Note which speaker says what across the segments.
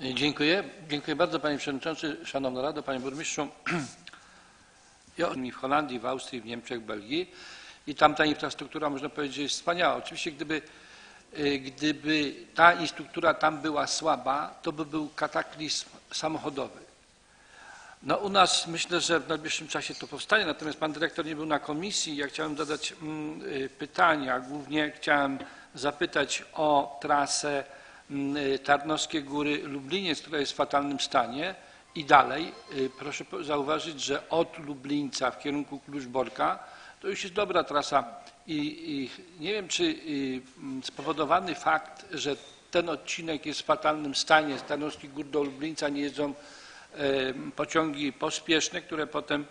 Speaker 1: Dziękuję. Dziękuję bardzo Panie Przewodniczący, Szanowna Rado, Panie Burmistrzu. Ja w Holandii, w Austrii, w Niemczech, w Belgii i tam ta infrastruktura można powiedzieć jest wspaniała. Oczywiście gdyby, y, gdyby ta infrastruktura tam była słaba, to by był kataklizm samochodowy. No u nas myślę, że w najbliższym czasie to powstanie, natomiast pan dyrektor nie był na komisji. Ja chciałem zadać mm, y, pytania. Głównie chciałem zapytać o trasę Tarnowskie Góry Lubliniec, która jest w fatalnym stanie. I dalej, y, proszę zauważyć, że od Lublińca w kierunku Kluczborka to już jest dobra trasa i, i nie wiem, czy y, mm, spowodowany fakt, że ten odcinek jest w fatalnym stanie, z Tarnowskich Gór do Lublińca nie jeżdżą e, pociągi pospieszne, które potem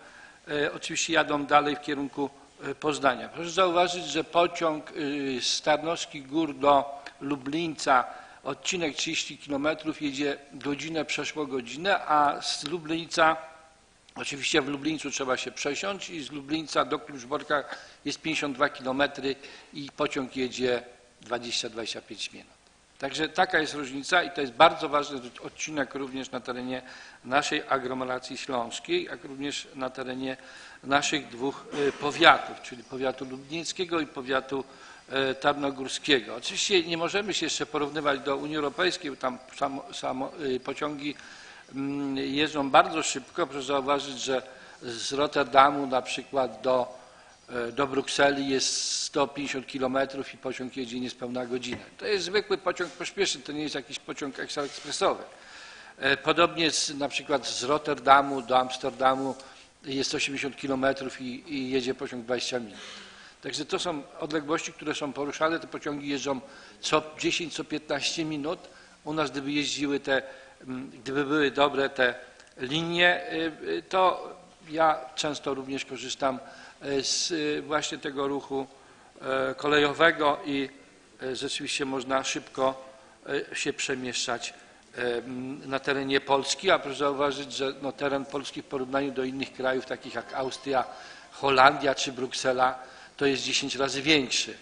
Speaker 1: e, oczywiście jadą dalej w kierunku e, Poznania. Proszę zauważyć, że pociąg y, z Tarnowskich Gór do Lublińca, odcinek 30 km jedzie godzinę, przeszło godzinę, a z Lublińca, oczywiście w Lublińcu trzeba się przesiąść i z Lublińca do Kluczborka jest 52 km i pociąg jedzie 20-25 minut. Także taka jest różnica i to jest bardzo ważny odcinek również na terenie naszej aglomeracji śląskiej, jak również na terenie naszych dwóch y, powiatów, czyli powiatu lubnieckiego i powiatu tarnogórskiego. Oczywiście nie możemy się jeszcze porównywać do Unii Europejskiej, bo tam samo, samo, y, pociągi mm, jeżdżą bardzo szybko. Proszę zauważyć, że z Rotterdamu na przykład do e, do Brukseli jest 150 km i pociąg jedzie niespełna godzinę. To jest zwykły pociąg pośpieszny, to nie jest jakiś pociąg ekstraekspresowy. E, Podobnie z, na przykład z Rotterdamu do Amsterdamu jest 80 km i, i jedzie pociąg 20 minut. Także to są odległości, które są poruszane. Te pociągi jeżdżą co 10, co 15 minut. U nas gdyby jeździły te, mm, gdyby były dobre te linie, y, y, to ja często również korzystam y, z właśnie tego ruchu e, kolejowego i e, rzeczywiście można szybko e, się przemieszczać na terenie Polski, a proszę zauważyć, że no, teren Polski w porównaniu do innych krajów, takich jak Austria, Holandia czy Bruksela, to jest 10 razy większy.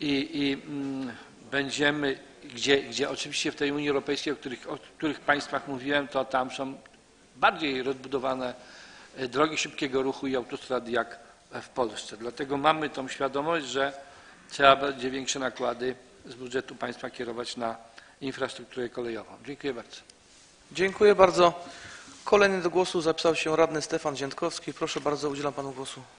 Speaker 1: I, i mm, będziemy, gdzie, gdzie oczywiście w tej Unii Europejskiej, o których, o których państwach mówiłem, to tam są bardziej rozbudowane e, drogi szybkiego ruchu i autostrady jak w Polsce. Dlatego mamy tą świadomość, że trzeba będzie większe nakłady z budżetu państwa kierować na infrastrukturę kolejową. Dziękuję bardzo.
Speaker 2: Dziękuję bardzo. Kolejny do głosu zapisał się radny Stefan Ziętkowski. Proszę bardzo, udzielam panu głosu.